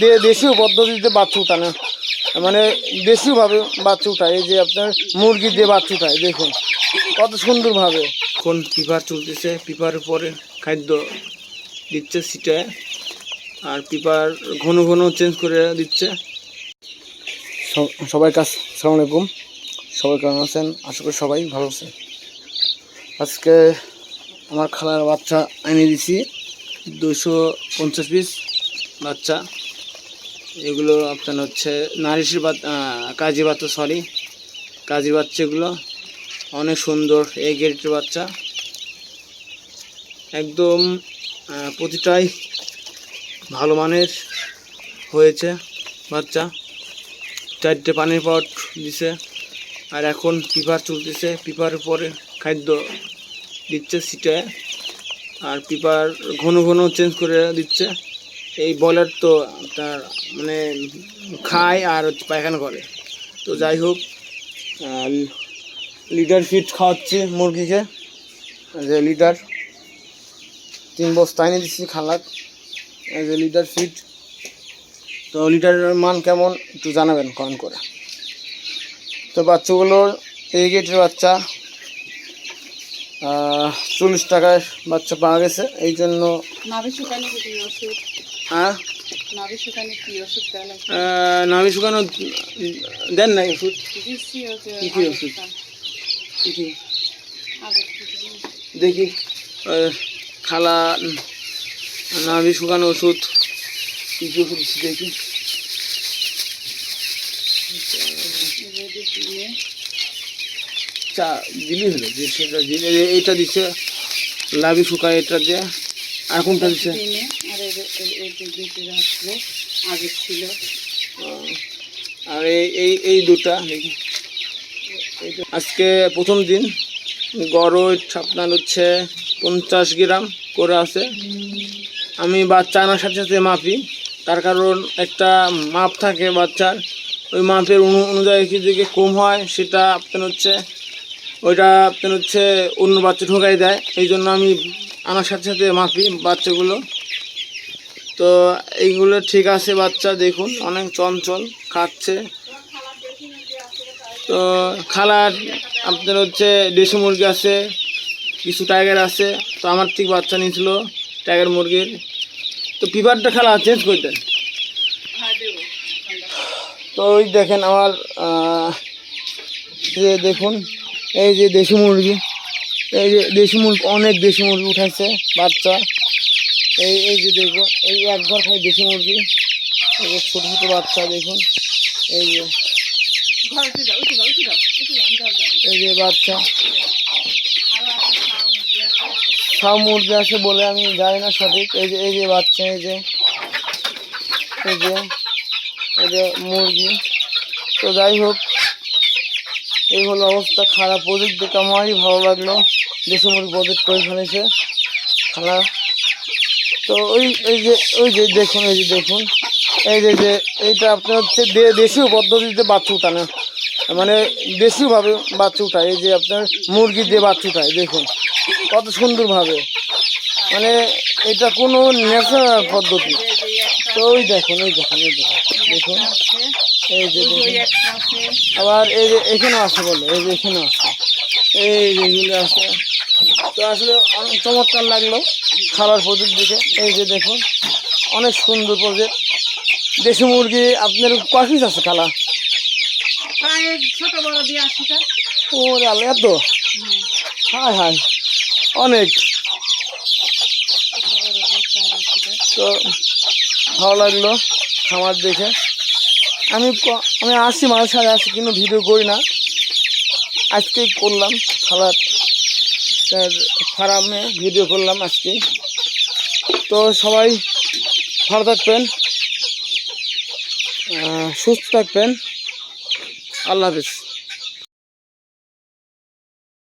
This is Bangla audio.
দে- দেশীয় পদ্ধতিতে বাচ্চা উঠানো। মানে দেশীয়ভাবে বাচ্চা উঠায় এই যে আপনার মুরগি দিয়ে বাচ্চা উঠায় দেখুন। কত সুন্দরভাবে। এখন পিপার চলতেছে? পিপার উপরে খাদ্য দিচ্ছে সিটায় আর পিপার ঘন ঘন চেঞ্জ করে দিচ্ছে। সবাই কাজ সালাম আলাইকুম। সবাই কেমন আছেন? আশা করি সবাই ভালো আছেন। আজকে আমার খালার বাচ্চা এনে দিছি দুশো পঞ্চাশ পিস বাচ্চা। এগুলো আপনার হচ্ছে নারিশির বাচ্চা কাজী বাচ্চা সরি কাজী বাচ্চাগুলো অনেক সুন্দর, এই গেটের বাচ্চা। একদম প্রতিটাই ভালো মানের হয়েছে বাচ্চা। চারটে পানির পট দিছে, আর এখন পিপার চলতেছে, পিপার পরে খাদ্য দিচ্ছে, সিটে, আর পিপার ঘন ঘন চেঞ্জ করে দিচ্ছে। এই বয়লার তো আপনার মানে খায় আর পায়খানা করে। তো যাই হোক লিডার ফিট খাওয়াচ্ছে মুরগিকে। যে লিডার তিন বস্তা এনে দিচ্ছি খালাক। যে লিডার ফিট তো লিটারের মান কেমন একটু জানাবেন কমেন্ট করে। তো বাচ্চাগুলোর এই গেটের বাচ্চা চল্লিশ টাকায় বাচ্চা পাওয়া গেছে। এই জন্য হ্যাঁ? নাভি শুকানো নামি দেন না ওষুধ? কি কি ওষুধ? কি কি? দেখি। খালা নাভি শুকানো ওষুধ। কী কী ওষুধ দেখি। চা দিলি হলো দিলে এইটা দিচ্ছে। লাভি শুকায় এটা দিয়ে। আর কোনটা দিচ্ছে আর এই এই- এই যে আগে ছিল। আর এই এই এই দুটা। আজকে প্রথম দিন গরজ আপনার হচ্ছে পঞ্চাশ গ্রাম করে আছে। আমি বাচ্চা আনার সাথে সাথে মাপি তার কারণ একটা মাপ থাকে বাচ্চার। ওই মাপের অনু অনুযায়ী কি যদি কম হয় সেটা আপনার হচ্ছে ওইটা আপনার হচ্ছে অন্য বাচ্চা ঢোকাই দেয়। এই জন্য আমি আনার সাথে সাথে মাপি বাচ্চাগুলো। তো এইগুলো ঠিক আছে বাচ্চা, দেখুন, অনেক চঞ্চল, খাচ্ছে। তো খালার, আপনার হচ্ছে দেশি মুরগি আছে, কিছু টাইগার আছে, তো আমার ঠিক বাচ্চা নিয়েছিল টাইগার মুরগির। তো পিপারটা খেলা চেঞ্জ করে দেন। হ্যাঁ তো ওই দেখেন আমার যে দেখুন, এই যে দেশি মুরগি। এই যে দেশি মুরগি অনেক দেশি মুরগি উঠাইছে বাচ্চা। এই এই যে দেখুন এই এক ঘর খাই দেশি মুরগি। এই যে ছোটো ছোটো বাচ্চা, দেখুন। এই যে এই যে বাচ্চা। সব মুরগি আছে বলে আমি জানি না সঠিক। এই যে এই যে বাচ্চা, এই যে এই যে এই যে মুরগি। তো যাই হোক, এই হলো অবস্থা। খারাপ প্রজেক্ট দেখে আমারই ভালো লাগল। দেশি মুরগি প্রজেক্ট করে ফেলেছে খালা। তো ওই এই যে, ওই যে দেখুন এই যে দেখুন। এই যে যে, এইটা আপনার হচ্ছে দেশীয় পদ্ধতিতে বাচ্চা উঠানো। মানে দেশীয়ভাবে বাচ্চা উঠায়। এই যে আপনার মুরগি দিয়ে বাচ্চা উঠায়, দেখুন। কত সুন্দরভাবে। মানে এটা কোনো ন্যাচারাল পদ্ধতি। তো ওই দেখুন ওই দেখুন এই দেখুন। দেখুন। এই যে ওই ওই আবার এই যে, এখানেও আছে বলে। এই যে, এখানেও আছে। এই যে, এগুলো আছে। তো আসলে অনেক চমৎকার লাগল খাবার প্রজেক্ট দেখে। এই যে দেখুন অনেক সুন্দর প্রজেক্ট দেশি মুরগি আপনার কয় পিস আছে খালা? প্রায় ছোট বড় দিয়ে আশিটা। ওরে আল্লাহ এত? হ্যাঁ হায় হায় অনেক। তো ভালো লাগল খামার দেখে। আমি আমি আসি মাঝে সাথে আসি কিন্তু ভিডিও করি না। আজকেই করলাম খালার তার ফার্মে ভিডিও করলাম আজকে। তো সবাই ভালো থাকবেন সুস্থ থাকবেন। আল্লাহ হাফিজ।